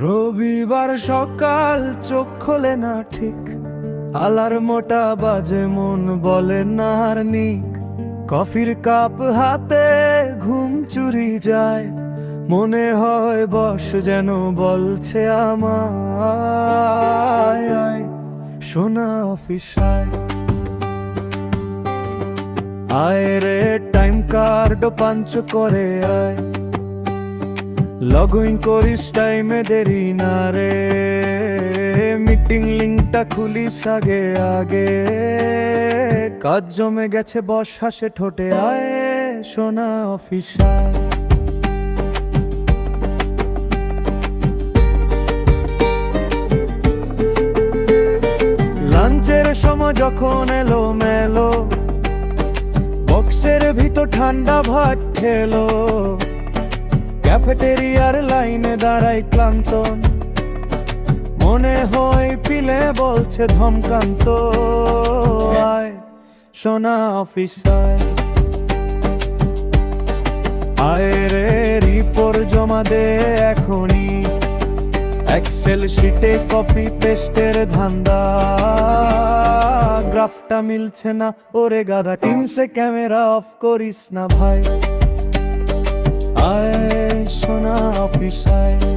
রবিবার সকাল চোখ খোলে না ঠিক। আলার মোটা বাজে মন বলে না নিক। কফির কাপ হাতে ঘুম চুরি যায়। মনে হয় বস যেন বলছে আমায় সোনা অফিসায়। আয় রে, টাইম কার্ড পাঞ্চ করে আয়। লগইন করিস টাইমে দেরি না রে। মিটিং লিঙ্কটা খুলিস আগে আগে। কাজ জমে গেছে বস হাসে ঠোঁটে আয় সোনা অফিসার। লাঞ্চের সময় যখন এলো মেলো বক্সের ভিতর ঠান্ডা ভাত খেলো। ক্যাফেটেরিয়ার লাইনে দাঁড়াই ক্লান্ত। মনে হয় পিলে বলছে ধমকান্ত। আয়, সোনা অফিসার। আয় রিপোর্ট জমা দে এখনই। এক্সেল শিটে কপি পেস্টের ধান্দা। গ্রাফটা মিলছে না, ওরে গাদা টিমসে ক্যামেরা অফ করিস না ভাই। আয় সোনা অফিসায়।